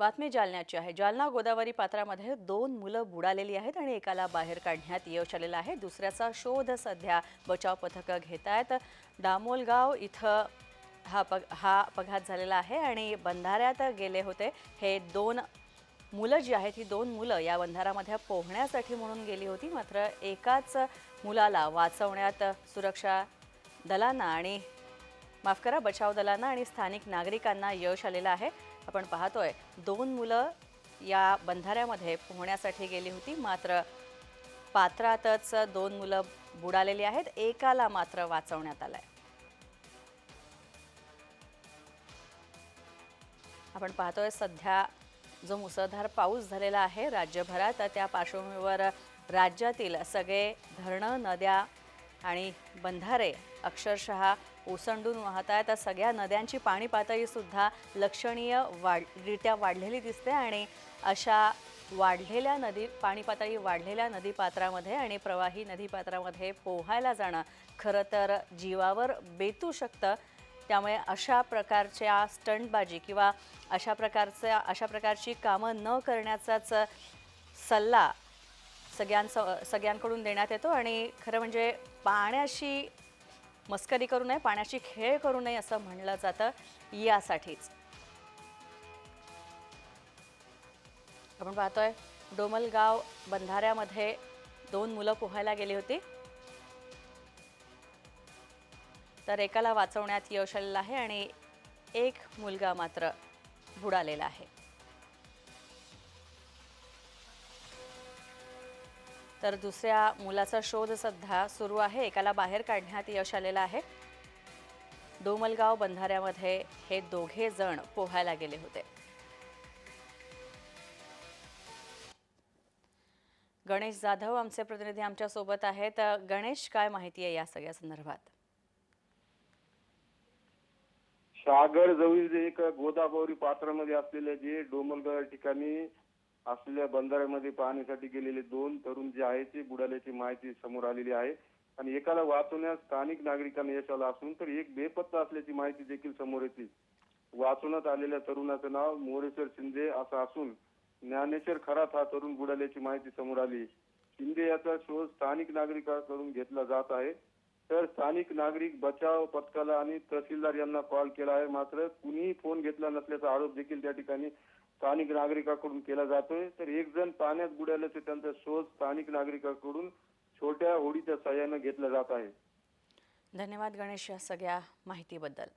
बातमी जालन्याची आहे. जालना गोदावरी पात्रामध्ये दोन मुलं बुडालेली आहेत आणि एकाला बाहेर काढण्यात यश आलेलं आहे. दुसऱ्याचा शोध सध्या बचाव पथकं घेत आहेत दामोलगाव इथं हा पग हा अपघात झालेला आहे आणि बंधाऱ्यात गेले होते. हे दोन मुलं जी आहेत ही दोन मुलं या बंधारामध्ये पोहण्यासाठी म्हणून गेली होती. मात्र एकाच मुलाला वाचवण्यात सुरक्षा दलांना आणि माफ करा बचाव दलांना आणि स्थानिक नागरिकांना यश आलेलं आहे. आपण पाहतोय दोन मुलं या बंधाऱ्यामध्ये पोहण्यासाठी गेली होती. मात्र पात्रातच दोन मुलं बुडालेली आहेत. एकाला मात्र वाचवण्यात आलंय. आपण पाहतोय सध्या जो मुसळधार पाऊस झालेला आहे राज्यभरात त्या पार्श्वभूमीवर राज्यातील सगळे धरणं नद्या आणि बंधारे अक्षरशः ओसंडून वाहत आहेत सगळ्या नद्यांची पाणी पातळीसुद्धा लक्षणीय वाढरित्या वाढलेली दिसते आणि अशा वाढलेल्या नदी पाणी पातळी वाढलेल्या नदीपात्रामध्ये आणि प्रवाही नदीपात्रामध्ये पोहायला जाणं खरं तर जीवावर बेतू शकतं. त्यामुळे अशा प्रकारच्या स्टंटबाजी किंवा अशा प्रकारच्या अशा प्रकारची कामं न करण्याचाच सल्ला सगळ्यांचं सगळ्यांकडून देण्यात येतो आणि खरं म्हणजे पाण्याशी मस्करी करू नये पाण्याशी खेळ करू नये असं म्हणलं जातं यासाठीच. आपण पाहतोय डोमलगाव बंधाऱ्यामध्ये दोन मुलं पोहायला गेली होती. तर एकाला वाचवण्यात यश आलेलं आहे आणि एक मुलगा मात्र बुडालेला आहे. तर दुसऱ्या मुलाचा शोध सध्या सुरू आहे. एकाला बाहेर काढण्यात यश आलेलं आहे. डोमलगाव बंधाऱ्यामध्ये हे दोघे जण पोहायला गेले होते. गणेश जाधव आमचे प्रतिनिधी आमच्यासोबत आहेत. गणेश काय माहिती आहे या सगळ्या संदर्भात? सागर जवळील एक गोदावरी पात्रामध्ये असलेले जे डोमलगाव ठिकाणी असलेल्या बंधाऱ्यामध्ये पाहण्यासाठी गेलेले दोन तरुण जे आहेत ते बुडाल्याची माहिती समोर आलेली आहे. आणि एकाला वाचवण्यास स्थानिक नागरिकांना यश आलं असून तर एक बेपत्ता असल्याची माहिती देखील समोर येते. वाचवण्यात आलेल्या तरुणाचं नाव मोरेश्वर शिंदे असं असून ज्ञानेश्वर खरात हा तरुण बुडाल्याची माहिती समोर आली. शिंदे याचा शोध स्थानिक नागरिकांकडून घेतला जात आहे. तर स्थानिक नागरिक बचाव पथकाला आणि तहसीलदार यांना कॉल केला आहे. मात्र कुणीही फोन घेतला नसल्याचा आरोप देखील त्या ठिकाणी स्थानिक नागरिकाकडून केला जातोय. तर एक जण पाण्यात बुडाल्याचे त्यांचा शोध स्थानिक नागरिकांकडून छोट्या होडीच्या सहाय्यानं घेतला जात आहे. धन्यवाद गणेश या सगळ्या माहितीबद्दल.